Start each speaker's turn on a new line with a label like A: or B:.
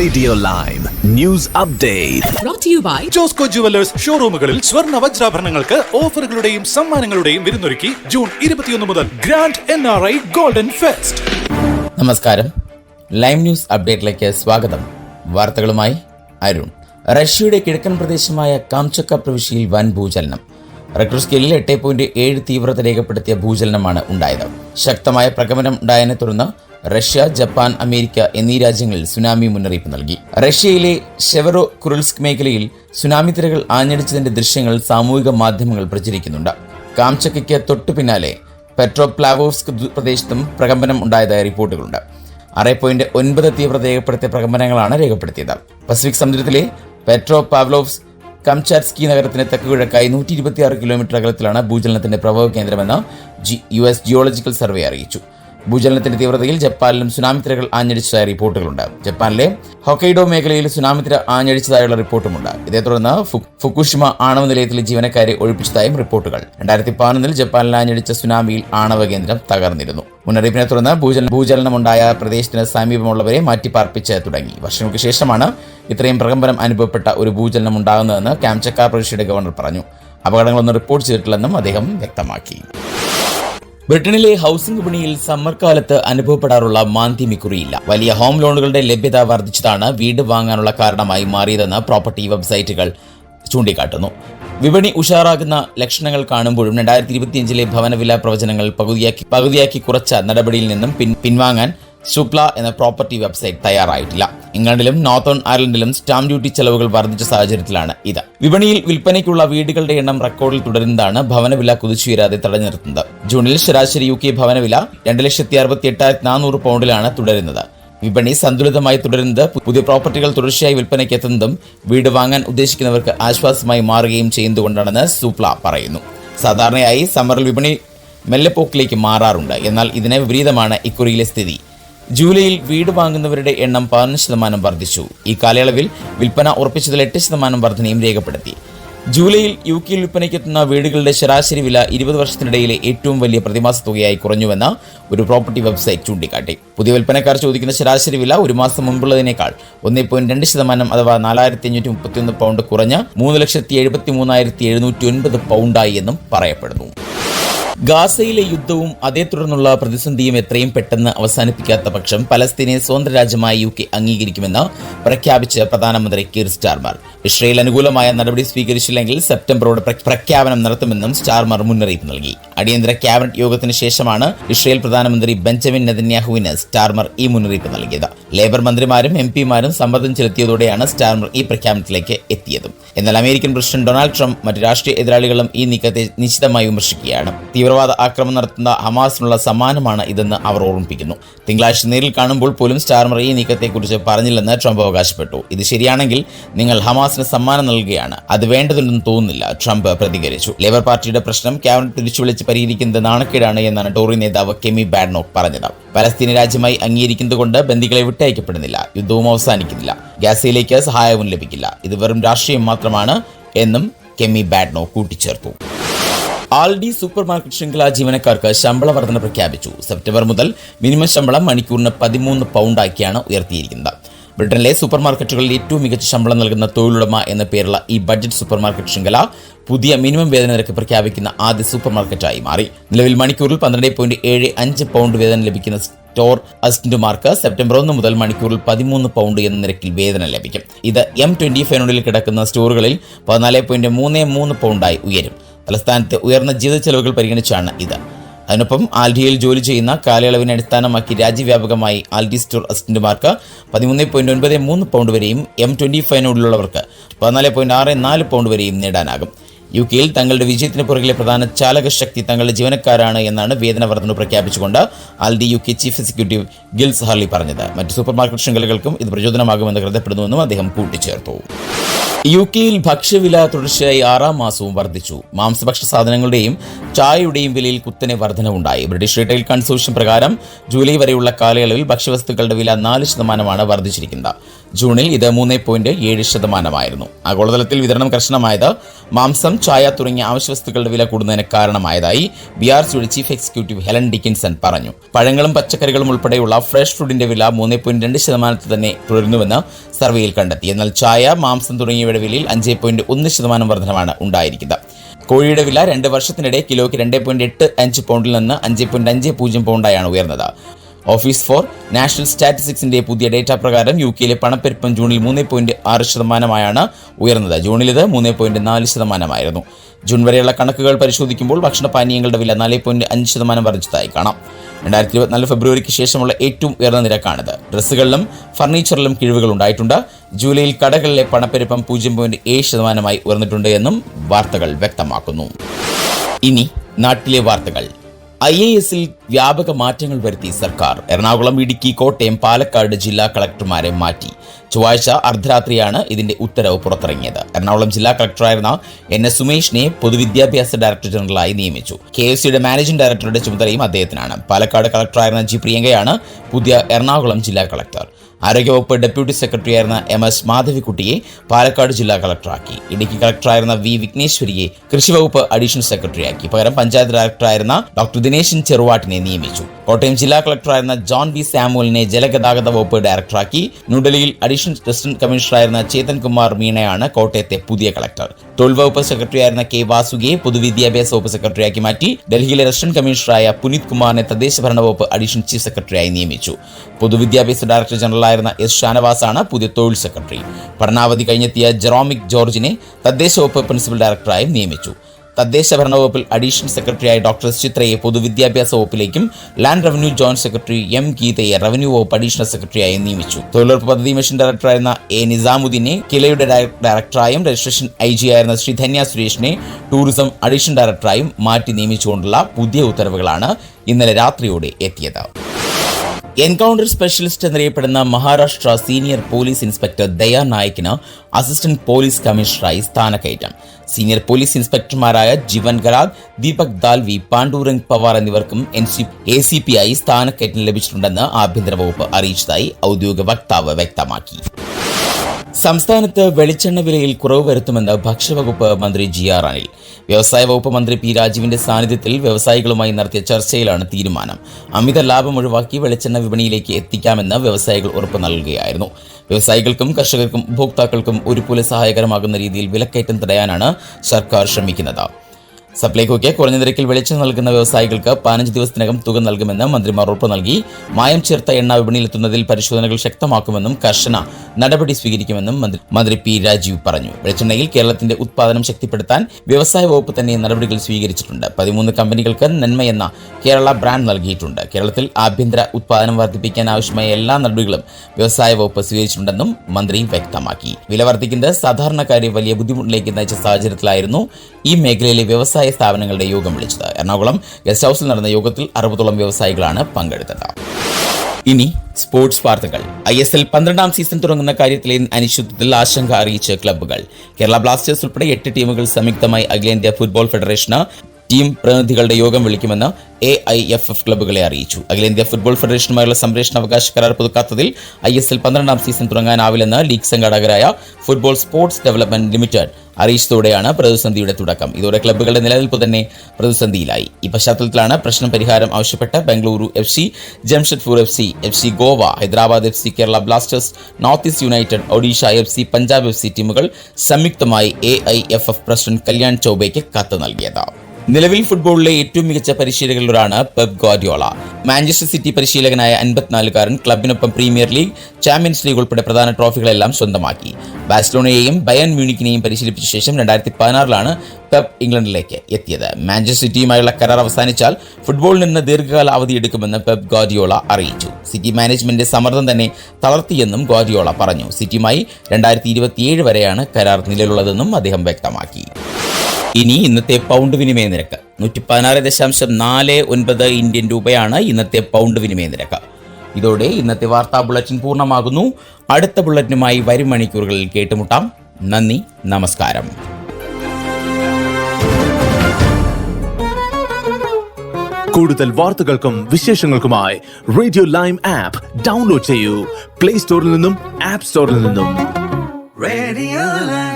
A: Radio live news update
B: brought to you by
C: Josco jewellers ഷോറൂമുകളിൽ സ്വർണ വജ്രാഭരണങ്ങൾക്ക് ഓഫറുകളുടെയും സമ്മാനങ്ങളുടെയും വിരുന്നൊരുക്കി ജൂൺ ഇരുപത്തിയൊന്ന് മുതൽ grand N R I golden fest.
D: നമസ്കാരം. ലൈം ന്യൂസ് അപ്ഡേറ്റിലേക്ക് സ്വാഗതം. വാർത്തകളുമായി അരുൺ. റഷ്യയുടെ കിഴക്കൻ പ്രദേശമായ കാംചക്ക പ്രവിശ്യയിൽ വൻ ഭൂചലനം. റെക്ടർ സ്കെയിലിൽ എട്ട് പോയിന്റ് ഏഴ് തീവ്രത രേഖപ്പെടുത്തിയ ഭൂചലനമാണ് ഉണ്ടായത്. ശക്തമായ പ്രകമനം ഉണ്ടായതിനെ തുടർന്ന് റഷ്യ ജപ്പാൻ അമേരിക്ക എന്നീ രാജ്യങ്ങളിൽ സുനാമി മുന്നറിയിപ്പ് നൽകി. റഷ്യയിലെ ഷെവറോ കുറുൽസ്ക് മേഖലയിൽ സുനാമി തിരകൾ ആഞ്ഞടിച്ചതിന്റെ ദൃശ്യങ്ങൾ സാമൂഹിക മാധ്യമങ്ങൾ പ്രചരിക്കുന്നുണ്ട്. കാംചക്കയ്ക്ക് തൊട്ടു പിന്നാലെ പെട്രോപ്ലാവോസ്ക് പ്രദേശത്തും പ്രകമ്പനം ഉണ്ടായതായി റിപ്പോർട്ടുകളുണ്ട്. ആറ് പോയിന്റ് ഒൻപത് തീവ്രത രേഖപ്പെടുത്തിയ പ്രകമ്പനങ്ങളാണ് രേഖപ്പെടുത്തിയത്. പസഫിക് സമുദ്രത്തിലെ പെട്രോ പാവ്ലോവ്സ് കംചാറ്റ്സ്കി നഗരത്തിന് തെക്കുകിഴക്കായി നൂറ്റി ഇരുപത്തിയാറ് കിലോമീറ്റർ അകലത്തിലാണ് ഭൂചലനത്തിന്റെ പ്രഭവ കേന്ദ്രമെന്ന് G U S geological survey അറിയിച്ചു. ഭൂചലനത്തിന്റെ തീവ്രതയിൽ ജപ്പാനിലും സുനാമി തിരകൾ ആഞ്ഞടിച്ചതായി റിപ്പോർട്ടുകളുണ്ട്. ജപ്പാനിലെ ഹൊക്കൈഡോ മേഖലയിൽ സുനാമി തിര ആഞ്ഞടിച്ചതായുള്ള റിപ്പോർട്ടുമുണ്ട്. ഇതേ തുടർന്ന് ഫുക്കുഷിമ ആണവ നിലയത്തിലെ ജീവനക്കാരെ ഒഴിപ്പിച്ചതായും റിപ്പോർട്ടുകൾ. രണ്ടായിരത്തി പതിനൊന്നിൽ ജപ്പാനിൽ ആഞ്ഞടിച്ച സുനാമിയിൽ ആണവ കേന്ദ്രം തകർന്നിരുന്നു. മുന്നറിയിപ്പിനെ തുടർന്ന് ഭൂചലനം ഭൂചലനമുണ്ടായ പ്രദേശത്തിന് സമീപമുള്ളവരെ മാറ്റിപ്പാർപ്പിച്ച് തുടങ്ങി. വർഷങ്ങൾക്ക് ശേഷമാണ് ഇത്രയും പ്രകമ്പനം അനുഭവപ്പെട്ട ഒരു ഭൂചലനം ഉണ്ടാകുന്നതെന്ന് കാംചക്ക പ്രവിശ്യയുടെ ഗവർണർ പറഞ്ഞു. അപകടങ്ങളൊന്നും റിപ്പോർട്ട് ചെയ്തിട്ടില്ലെന്നും അദ്ദേഹം വ്യക്തമാക്കി. ബ്രിട്ടനിലെ ഹൗസിംഗ് വിപണിയിൽ സമ്മർ കാലത്ത് അനുഭവപ്പെടാറുള്ള മാന്ദ്യമിക്കുറിയില്ല വലിയ ഹോം ലോണുകളുടെ ലഭ്യത വർദ്ധിച്ചതാണ് വീട് വാങ്ങാനുള്ള കാരണമായി മാറിയതെന്ന് പ്രോപ്പർട്ടി വെബ്സൈറ്റുകൾ ചൂണ്ടിക്കാട്ടുന്നു. വിപണി ഉഷാറാകുന്ന ലക്ഷണങ്ങൾ കാണുമ്പോഴും രണ്ടായിരത്തി ഇരുപത്തിയഞ്ചിലെ ഭവനവില പ്രവചനങ്ങൾ പകുതിയാക്കി പകുതിയാക്കി കുറച്ച നടപടിയിൽ നിന്നും പിൻ പിൻവാങ്ങാൻ സുപ്ല എന്ന പ്രോപ്പർട്ടി വെബ്സൈറ്റ് തയ്യാറായിട്ടില്ല. ഇംഗ്ലണ്ടിലും നോർത്തേൺ അയർലൻഡിലും സ്റ്റാമ്പ് ഡ്യൂട്ടി ചെലവുകൾ വർദ്ധിച്ച സാഹചര്യത്തിലാണ് ഇത്. വിപണിയിൽ വിൽപ്പനയ്ക്കുള്ള വീടുകളുടെ എണ്ണം റെക്കോർഡിൽ തുടരുന്നതാണ് ഭവനവില കുതിച്ചുയരാതെ തടഞ്ഞു നിർത്തുന്നത് ജൂണിൽ ശരാശരി യു കെ ഭവനവില രണ്ട് ലക്ഷത്തി അറുപത്തി എട്ടായിരത്തി നാനൂറ് പൗണ്ടിലാണ് തുടരുന്നത്. വിപണി സന്തുലിതമായി തുടരുന്നത് പുതിയ പ്രോപ്പർട്ടികൾ തുടർച്ചയായി വിൽപ്പനയ്ക്ക് എത്തുന്നതും വീട് വാങ്ങാൻ ഉദ്ദേശിക്കുന്നവർക്ക് ആശ്വാസമായി മാറുകയും ചെയ്യുന്നതുകൊണ്ടാണെന്ന് സൂപ്ല പറയുന്നു. സാധാരണയായി സമ്മറിൽ വിപണി മെല്ലെപ്പോക്കിലേക്ക് മാറാറുണ്ട്. എന്നാൽ ഇതിന് വിപരീതമാണ് ഇക്കുറിയിലെ സ്ഥിതി. ജൂലൈയിൽ വീട് വാങ്ങുന്നവരുടെ എണ്ണം പതിനഞ്ച് ശതമാനം വർദ്ധിച്ചു. ഈ കാലയളവിൽ വിൽപ്പന ഉറപ്പിച്ചതിൽ എട്ട് ശതമാനം വർധനയും രേഖപ്പെടുത്തി. ജൂലൈയിൽ യു കെയിൽ വിൽപ്പനയ്ക്കെത്തുന്ന വീടുകളുടെ ശരാശരി വില ഇരുപത് വർഷത്തിനിടയിലെ ഏറ്റവും വലിയ പ്രതിമാസ തുകയായി കുറഞ്ഞുവെന്ന് ഒരു പ്രോപ്പർട്ടി വെബ്സൈറ്റ് ചൂണ്ടിക്കാട്ടി. പുതിയ വിൽപ്പനക്കാർ ചോദിക്കുന്ന ശരാശരി വില ഒരു മാസം മുമ്പുള്ളതിനേക്കാൾ ഒന്നേ പോയിന്റ് രണ്ട് ശതമാനം അഥവാ നാലായിരത്തി അഞ്ഞൂറ്റി മുപ്പത്തിയൊന്ന് പൗണ്ട് കുറഞ്ഞ് മൂന്ന് ലക്ഷത്തി എഴുപത്തി മൂന്നായിരത്തി എഴുന്നൂറ്റി ഒൻപത് പൗണ്ടായി എന്നും പറയപ്പെടുന്നു. ഗാസയിലെ യുദ്ധവും അതേ തുടർന്നുള്ള പ്രതിസന്ധിയും എത്രയും പെട്ടെന്ന് അവസാനിപ്പിക്കാത്ത പക്ഷം പലസ്തീനെ സ്വതന്ത്ര രാജ്യമായി യു കെ അംഗീകരിക്കുമെന്ന് പ്രഖ്യാപിച്ച് പ്രധാനമന്ത്രി കീർ സ്റ്റാർമർ. ഇസ്രയേൽ അനുകൂലമായ നടപടി സ്വീകരിച്ചില്ലെങ്കിൽ സെപ്റ്റംബറോടെ പ്രഖ്യാപനം നടത്തുമെന്നും സ്റ്റാർമർ മുന്നറിയിപ്പ് നൽകി. അടിയന്തര ക്യാബിനറ്റ് യോഗത്തിന് ശേഷമാണ് ഇസ്രയേൽ പ്രധാനമന്ത്രി ബെഞ്ചമിൻ നെതന്യാഹുവിന് സ്റ്റാർമർ ഈ മുന്നറിയിപ്പ് നൽകിയത്. ലേബർ മന്ത്രിമാരും എം പിമാരും സമ്മർദ്ദം ചെലുത്തിയതോടെയാണ് സ്റ്റാർമർ ഈ പ്രഖ്യാപനത്തിലേക്ക് എത്തിയതും. എന്നാൽ അമേരിക്കൻ പ്രസിഡന്റ് ഡൊണാൾഡ് ട്രംപ് മറ്റ് രാഷ്ട്രീയ എതിരാളികളും ഈ നീക്കത്തെ നിശ്ചിതമായി വിമർശിക്കുകയാണ്. തീവ്രവാദ ആക്രമണം നടത്തുന്ന ഹമാസിനുള്ള സമ്മാനമാണ് ഇതെന്ന് അവർ ഓർമ്മിപ്പിക്കുന്നു. തിങ്കളാഴ്ച നേരിൽ കാണുമ്പോൾ പോലും സ്റ്റാർമർ ഈ നീക്കത്തെക്കുറിച്ച് പറഞ്ഞില്ലെന്ന് ട്രംപ് അവകാശപ്പെട്ടു. ഇത് ശരിയാണെങ്കിൽ നിങ്ങൾ ഹമാസിന് സമ്മാനം നൽകുകയാണ്. അത് വേണ്ടതുണ്ടെന്ന് തോന്നുന്നില്ല. ട്രംപ് പ്രതികരിച്ചു. ലേബർ പാർട്ടിയുടെ പ്രശ്നം ക്യാബിനറ്റ് തിരിച്ചു വിളിച്ച് പരിഹരിക്കുന്നത് നാണക്കേടാണ് എന്നാണ് ടോറി നേതാവ് കെമി ബാഡ്നോ പറഞ്ഞത്. പലസ്തീന രാജ്യമായി അംഗീകരിക്കുന്നതുകൊണ്ട് ബന്ദികളെ വിട്ടയക്കപ്പെടുന്നില്ല. യുദ്ധവും അവസാനിക്കുന്നില്ല. ഗാസയിലേക്ക് സഹായവും ലഭിക്കില്ല. ഇത് വെറും രാഷ്ട്രീയം മാത്രമാണ് എന്നും കെമി ബാഡ്നോ കൂട്ടിച്ചേർത്തു. ആൽഡി സൂപ്പർ മാർക്കറ്റ് ശൃംഖല ജീവനക്കാർക്ക് ശമ്പള വർധന പ്രഖ്യാപിച്ചു. സെപ്റ്റംബർ മുതൽ മിനിമം ശമ്പളം മണിക്കൂറിന് പതിമൂന്ന് പൗണ്ടാക്കിയാണ് ഉയർത്തിയിരിക്കുന്നത്. ബ്രിട്ടനിലെ സൂപ്പർ മാർക്കറ്റുകളിൽ ഏറ്റവും മികച്ച ശമ്പളം നൽകുന്ന തൊഴിലുടമ എന്ന പേരുള്ള ഈ ബഡ്ജറ്റ് സൂപ്പർ മാർക്കറ്റ് ശൃംഖല പുതിയ മിനിമം വേതന നിരക്ക് പ്രഖ്യാപിക്കുന്ന ആദ്യ സൂപ്പർ മാർക്കറ്റായി മാറി. നിലവിൽ മണിക്കൂറിൽ പന്ത്രണ്ട് പോയിന്റ് ഏഴ് അഞ്ച് പൗണ്ട് വേതനം ലഭിക്കുന്ന സ്റ്റോർ അസിസ്റ്റന്റുമാർക്ക് സെപ്റ്റംബർ ഒന്ന് മുതൽ മണിക്കൂറിൽ പതിമൂന്ന് പൗണ്ട് എന്ന നിരക്കിൽ വേതനം ലഭിക്കും. ഇത് എം ട്വന്റി ഫൈവിനുള്ളിൽ കിടക്കുന്ന സ്റ്റോറുകളിൽ പതിനാല് പോയിന്റ് മൂന്ന് മൂന്ന് പൗണ്ടായി ഉയരും. തലസ്ഥാനത്തെ ഉയർന്ന ജീവിത ചെലവുകൾ പരിഗണിച്ചാണ് ഇത്. അതിനൊപ്പം ആൽഡിയിൽ ജോലി ചെയ്യുന്ന കാലയളവിനെ അടിസ്ഥാനമാക്കി രാജ്യവ്യാപകമായി ആൽഡി സ്റ്റോർ അസിസ്റ്റന്റുമാർക്ക് പതിമൂന്ന് പോയിന്റ് ഒൻപത് മൂന്ന് പൗണ്ട് വരെയും എം ട്വന്റി ഫൈവിനുള്ളിലുള്ളവർക്ക് പതിനാല് പോയിന്റ് ആറ് നാല് പൗണ്ട് വരെയും നേടാനാകും. യു കെയിൽ തങ്ങളുടെ വിജയത്തിന് പുറകിലെ പ്രധാന ചാലകശക്തി തങ്ങളുടെ ജീവനക്കാരാണ് എന്നാണ് വേതന വർധന പ്രഖ്യാപിച്ചുകൊണ്ട് Aldi U K chief executive Giles Hurley പറഞ്ഞത്. മറ്റ് സൂപ്പർ മാർക്കറ്റ് ശൃംഖലകൾക്കും ഇത് പ്രചോദനമാകുമെന്ന് കരുതപ്പെടുന്നുവെന്നും അദ്ദേഹം കൂട്ടിച്ചേർത്തു. യു കെയിൽ ഭക്ഷ്യവില തുടർച്ചയായി ആറാം മാസവും വർദ്ധിച്ചു. മാംസഭക്ഷ സാധനങ്ങളുടെയും ചായയുടെയും വിലയിൽ കുത്തനെ വർധനവുണ്ടായി. ബ്രിട്ടീഷ് റീറ്റെയിൽ കൺസോർഷ്യം പ്രകാരം ജൂലൈ വരെയുള്ള കാലയളവിൽ ഭക്ഷ്യവസ്തുക്കളുടെ വില നാല് ശതമാനമാണ് വർദ്ധിച്ചിരിക്കുന്നത്. ജൂണിൽ ഇത് മൂന്ന് പോയിന്റ് ഏഴ് ശതമാനമായിരുന്നു. ആഗോളതലത്തിൽ വിതരണം കർശനമായത് മാംസം ചായ തുടങ്ങിയ ആവശ്യവസ്തുക്കളുടെ വില കൂടുന്നതിന് കാരണമായതായി ബി ആർ സിയുടെ ചീഫ് എക്സിക്യൂട്ടീവ് ഹെലൻ ഡിക്കിൻസൺ പറഞ്ഞു. പഴങ്ങളും പച്ചക്കറികളും ഉൾപ്പെടെയുള്ള ഫ്രഷ് ഫുഡിന്റെ വില മൂന്ന് പോയിന്റ് രണ്ട് ശതമാനത്തിൽ തന്നെ തുടരുന്നുവെന്ന് സർവേയിൽ കണ്ടെത്തി. എന്നാൽ ചായ മാംസം തുടങ്ങിയവയുടെ വിലയിൽ അഞ്ച് പോയിന്റ് ഒന്ന് ശതമാനം വർധനമാണ് ഉണ്ടായിരിക്കുന്നത്. കോഴിയുടെ വില രണ്ട് വർഷത്തിനിടെ കിലോയ്ക്ക് രണ്ട് പോയിന്റ് എട്ട് അഞ്ച് പൗണ്ടിൽ നിന്ന് അഞ്ച് പോയിന്റ് അഞ്ച് പൂജ്യം പൗണ്ടായാണ് ഉയർന്നത്. ഓഫീസ് ഫോർ നാഷണൽ സ്റ്റാറ്റിസ്റ്റിക്സിന്റെ പുതിയ ഡേറ്റ പ്രകാരം യു കെയിലെ പണപ്പെരുപ്പം ജൂണിൽ മൂന്ന് പോയിന്റ് ആറ് ശതമാനമായാണ് ഉയർന്നത്. ജൂണിൽ ഇത് മൂന്ന് പോയിന്റ് നാല് ശതമാനമായിരുന്നു. ജൂൺ വരെയുള്ള കണക്കുകൾ പരിശോധിക്കുമ്പോൾ ഭക്ഷണപാനീയങ്ങളുടെ വില നാല് പോയിന്റ് അഞ്ച് ശതമാനം വർദ്ധിച്ചതായി കാണാം. രണ്ടായിരത്തി ഇരുപത്തിനാല് ഫെബ്രുവരിക്ക് ശേഷമുള്ള ഏറ്റവും ഉയർന്ന നിരക്കാണിത്. ഡ്രസ്സുകളിലും ഫർണിച്ചറിലും കിഴിവുകൾ ഉണ്ടായിട്ടുണ്ട്. ജൂലൈയിൽ കടകളിലെ പണപ്പെരുപ്പം പൂജ്യം പോയിന്റ് ഏഴ് ശതമാനമായി ഉയർന്നിട്ടുണ്ട് എന്നും വാർത്തകൾ വ്യക്തമാക്കുന്നു. ഇനി നാട്ടിലെ വാർത്തകൾ. ഐ എ എസിൽ വ്യാപക മാറ്റങ്ങൾ വരുത്തി സർക്കാർ. എറണാകുളം ഇടുക്കി കോട്ടയം പാലക്കാട് ജില്ലാ കളക്ടർമാരെ മാറ്റി. ചൊവ്വാഴ്ച അർദ്ധരാത്രിയാണ് ഇതിന്റെ ഉത്തരവ് പുറത്തിറങ്ങിയത്. എറണാകുളം ജില്ലാ കളക്ടറായിരുന്ന എൻ എസ് സുമേഷിനെ പൊതുവിദ്യാഭ്യാസ ഡയറക്ടർ ജനറലായി നിയമിച്ചു. കെ എസ് സിയുടെ മാനേജിംഗ് ഡയറക്ടറുടെ ചുമതലയും അദ്ദേഹത്തിനാണ്. പാലക്കാട് കളക്ടറായിരുന്ന ജി പ്രിയങ്കയാണ് പുതിയ എറണാകുളം ജില്ലാ കളക്ടർ. ആരോഗ്യവകുപ്പ് ഡെപ്യൂട്ടി സെക്രട്ടറിയായിരുന്ന എം എസ് മാധവിക്കുട്ടിയെ പാലക്കാട് ജില്ലാ കളക്ടറാക്കി. ഇടുക്കി കളക്ടറായിരുന്ന വി വിഘ്നേശ്വരിയെ കൃഷിവകുപ്പ് അഡീഷണൽ സെക്രട്ടറിയാക്കി. പകരം പഞ്ചായത്ത് ഡയറക്ടറായിരുന്ന ഡോക്ടർ ദിനേശൻ ചെറുവാട്ടിനെ നിയമിച്ചു. കോട്ടയം ജില്ലാ കളക്ടറായിരുന്ന ജോൺ ബി സാമുവലിനെ ജലഗതാഗത വകുപ്പ് ഡയറക്ടറാക്കി ന്യൂഡൽഹിയിൽ അഡീഷണൽ അസിസ്റ്റന്റ് കമ്മീഷണറായിരുന്ന ചേതൻ കുമാർ മീണയാണ് കോട്ടയത്തെ പുതിയ കളക്ടർ. തൊഴിൽ വകുപ്പ് സെക്രട്ടറിയായിരുന്ന കെ വാസുകിയെ പൊതുവിദ്യാഭ്യാസ വകുപ്പ് സെക്രട്ടറിയാക്കി മാറ്റി. ഡൽഹിയിലെ അസിസ്റ്റന്റ് കമ്മീഷണറായ പുനീത് കുമാറിനെ തദ്ദേശ ഭരണ വകുപ്പ് അഡീഷണൽ ചീഫ് സെക്രട്ടറിയായി നിയമിച്ചു. പൊതുവിദ്യാഭ്യാസ ഡയറക്ടർ ജനറലായിരുന്ന എസ് ഷാനവാസാണ് പുതിയ തൊഴിൽ സെക്രട്ടറി പഠനാവധി കഴിഞ്ഞെത്തിയ ജെറോമിക് ജോർജിനെ തദ്ദേശ വകുപ്പ് പ്രിൻസിപ്പൽ ഡയറക്ടറായും നിയമിച്ചു. തദ്ദേശ ഭരണ വകുപ്പിൽ അഡീഷണൽ സെക്രട്ടറിയായ ഡോക്ടർ ചിത്രയെ പൊതുവിദ്യാഭ്യാസ വകുപ്പിലേക്കും land revenue joint secretary M ഗീതയെ revenue വകുപ്പ് അഡീഷണൽ സെക്രട്ടറിയായി നിയമിച്ചു. തൊഴിലുറപ്പ് പദ്ധതി മിഷൻ ഡയറക്ടറായിരുന്ന എ നിസാമുദ്ദീനെ കിലയുടെ ഡയറക്ടറായും രജിസ്ട്രേഷൻ ഐ ജി ആയിരുന്ന ശ്രീ ധന്യ സുരേഷിനെ ടൂറിസം അഡീഷണൽ ഡയറക്ടറായും മാറ്റി നിയമിച്ചുകൊണ്ടുള്ള പുതിയ ഉത്തരവുകളാണ് ഇന്നലെ രാത്രിയോടെ എത്തിയത്. എൻകൗണ്ടർ സ്പെഷ്യലിസ്റ്റ് എന്നറിയപ്പെടുന്ന Maharashtra senior police inspector Daya നായിക്കിന് assistant police കമ്മീഷണറായി സ്ഥാനക്കയറ്റം. സീനിയർ പോലീസ് ഇൻസ്പെക്ടർമാരായ ജീവൻ ഗരാഗ് ദീപക് ദാൽവി പാണ്ഡുരംഗ് പവാർ എന്നിവർക്കും N C A C P ആയി സ്ഥാനക്കയറ്റം ലഭിച്ചിട്ടുണ്ടെന്ന് ആഭ്യന്തര വകുപ്പ് അറിയിച്ചതായി ഔദ്യോഗിക വക്താവ് വ്യക്തമാക്കി. സംസ്ഥാനത്ത് വെളിച്ചെണ്ണ വിലയിൽ കുറവ് വരുത്തുമെന്ന് ഭക്ഷ്യവകുപ്പ് മന്ത്രി ജി ആർ അനിൽ. വ്യവസായ വകുപ്പ് മന്ത്രി പി രാജീവിന്റെ സാന്നിധ്യത്തിൽ വ്യവസായികളുമായി നടത്തിയ ചർച്ചയിലാണ് തീരുമാനം. അമിത ലാഭം ഒഴിവാക്കി വെളിച്ചെണ്ണ വിപണിയിലേക്ക് എത്തിക്കാമെന്ന് വ്യവസായികൾ ഉറപ്പ് നൽകുകയായിരുന്നു. വ്യവസായികൾക്കും കർഷകർക്കും ഉപഭോക്താക്കൾക്കും ഒരുപോലെ സഹായകരമാകുന്ന രീതിയിൽ വിലക്കയറ്റം തടയാനാണ് സർക്കാർ ശ്രമിക്കുന്നത്. സപ്ലൈകോയ്ക്ക് കുറഞ്ഞ നിരക്കിൽ വെളിച്ചം നൽകുന്ന വ്യവസായികൾക്ക് പതിനഞ്ച് ദിവസത്തിനകം തുക നൽകുമെന്ന് മന്ത്രിമാർ ഉറപ്പ് നൽകി. മായം ചേർത്ത എണ്ണ വിപണിയിലെത്തുന്നതിൽ പരിശോധനകൾ ശക്തമാക്കുമെന്നും കർശന നടപടി സ്വീകരിക്കുമെന്നും മന്ത്രി മന്ത്രി പി രാജീവ് പറഞ്ഞു. വെളിച്ചെണ്ണയിൽ കേരളത്തിന്റെ ഉത്പാദനം ശക്തിപ്പെടുത്താൻ വ്യവസായ വകുപ്പ് തന്നെ നടപടികൾ സ്വീകരിച്ചിട്ടുണ്ട്. പതിമൂന്ന് കമ്പനികൾക്ക് നന്മയെന്ന കേരള ബ്രാൻഡ് നൽകിയിട്ടുണ്ട്. കേരളത്തിൽ ആഭ്യന്തര ഉത്പാദനം വർദ്ധിപ്പിക്കാൻ ആവശ്യമായ എല്ലാ നടപടികളും വ്യവസായ വകുപ്പ് സ്വീകരിച്ചിട്ടുണ്ടെന്നും മന്ത്രി വ്യക്തമാക്കി. വില വർദ്ധിക്കുന്നത് സാധാരണക്കാരെ വലിയ ബുദ്ധിമുട്ടിലേക്ക് നയിച്ച സാഹചര്യത്തിലായിരുന്നു ഈ മേഖലയിലെ വ്യവസായ സ്ഥാപനങ്ങളുടെ യോഗം വിളിച്ചത്. എറണാകുളം ഗസ്റ്റ് ഹൌസിൽ നടന്ന യോഗത്തിൽ അറുപതോളം വ്യവസായികളാണ് പങ്കെടുത്തത്. ഇനി സ്പോർട്സ് വാർത്തകൾ. ഐ എസ് എൽ പന്ത്രണ്ടാം സീസൺ തുടങ്ങുന്ന കാര്യത്തിലെ അനിശ്ചിതത്തിൽ ആശങ്ക അറിയിച്ച് ക്ലബ്ബുകൾ. കേരള ബ്ലാസ്റ്റേഴ്സ് ഉൾപ്പെടെ എട്ട് ടീമുകൾ സംയുക്തമായി അഖിലേന്ത്യാ ഫുട്ബോൾ ഫെഡറേഷന് ടീം പ്രതിനിധികളുടെ യോഗം വിളിക്കുമെന്ന് എ ഐ എഫ് എഫ് ക്ലബ്ബുകളെ അറിയിച്ചു. അഖിലേന്ത്യാ ഫുട്ബോൾ ഫെഡറേഷനുമായുള്ള സംരക്ഷണ അവകാശ കരാർ പുതുക്കാത്തതിൽ ഐ എസ് എൽ പന്ത്രണ്ടാം സീസൺ തുടങ്ങാനാവില്ലെന്ന് ലീഗ് സംഘാടകരായ ഫുട്ബോൾ സ്പോർട്സ് ഡെവലപ്മെന്റ് ലിമിറ്റഡ് അറിയിച്ചതോടെയാണ് പ്രതിസന്ധിയുടെ തുടക്കം. ഇതോടെ ക്ലബ്ബുകളുടെ നിലനിൽപ്പ് തന്നെ പ്രതിസന്ധിയിലായി. ഈ പശ്ചാത്തലത്തിലാണ് പ്രശ്നം പരിഹാരം ആവശ്യപ്പെട്ട് Bengaluru F C Jamshedpur F C F C Goa Hyderabad F C Kerala Blasters north east united Odisha F C Punjab F C ടീമുകൾ സംയുക്തമായി A I F F president Kalyan ചൌബയ്ക്ക് കത്ത് നൽകിയത്. നിലവിൽ ഫുട്ബോളിലെ ഏറ്റവും മികച്ച പരിശീലകരിലൊരാണ് പെബ് ഗോഡിയോള മാഞ്ചസ്റ്റർ സിറ്റി പരിശീലകനായ അൻപത്തിനാലുകാരൻ ക്ലബിനൊപ്പം പ്രീമിയർ ലീഗ് ചാമ്പ്യൻസ് ലീഗ് ഉൾപ്പെടെ പ്രധാന ട്രോഫികളെല്ലാം സ്വന്തമാക്കി. ബാഴ്സലോണയെയും ബയൺ മ്യൂണിക്കിനെയും പരിശീലിപ്പിച്ച ശേഷം രണ്ടായിരത്തി പതിനാറിലാണ് പെബ് ഇംഗ്ലണ്ടിലേക്ക് എത്തിയത്. മാഞ്ചസ്റ്റർ സിറ്റിയുമായുള്ള കരാർ അവസാനിച്ചാൽ ഫുട്ബോളിൽ നിന്ന് ദീർഘകാല അവധി എടുക്കുമെന്ന് പെപ് ഗോഡിയോള അറിയിച്ചു. സിറ്റി മാനേജ്മെന്റ് സമ്മർദ്ദം തന്നെ തളർത്തിയെന്നും ഗോഡിയോള പറഞ്ഞു. സിറ്റിയുമായി രണ്ടായിരത്തി വരെയാണ് കരാർ നിലവിലുള്ളതെന്നും അദ്ദേഹം വ്യക്തമാക്കി. ഇനി ഇന്നത്തെ പൗണ്ട് വിനിമയ നിരക്ക് നൂറ്റി പതിനാറ് ദശാംശം നാല് ഒൻപത് ഇന്ത്യൻ രൂപയാണ് ഇന്നത്തെ പൗണ്ട് വിനിമയ നിരക്ക്. ഇതോടെ ഇന്നത്തെ വാർത്താ ബുള്ളറ്റിൻ പൂർണമാകുന്നു. അടുത്ത ബുള്ളറ്റിനുമായി വരും മണിക്കൂറുകളിൽ കേട്ടുമുട്ടാം. നന്ദി നമസ്കാരം.
A: കൂടുതൽ വാർത്തകൾക്കും വിശേഷങ്ങൾക്കുമായി റേഡിയോ ലൈം ആപ്പ് ഡൗൺലോഡ് ചെയ്യൂ. പ്ലേ സ്റ്റോറിൽ നിന്നും ആപ്പ് സ്റ്റോറിൽ നിന്നും.
B: റേഡിയോ.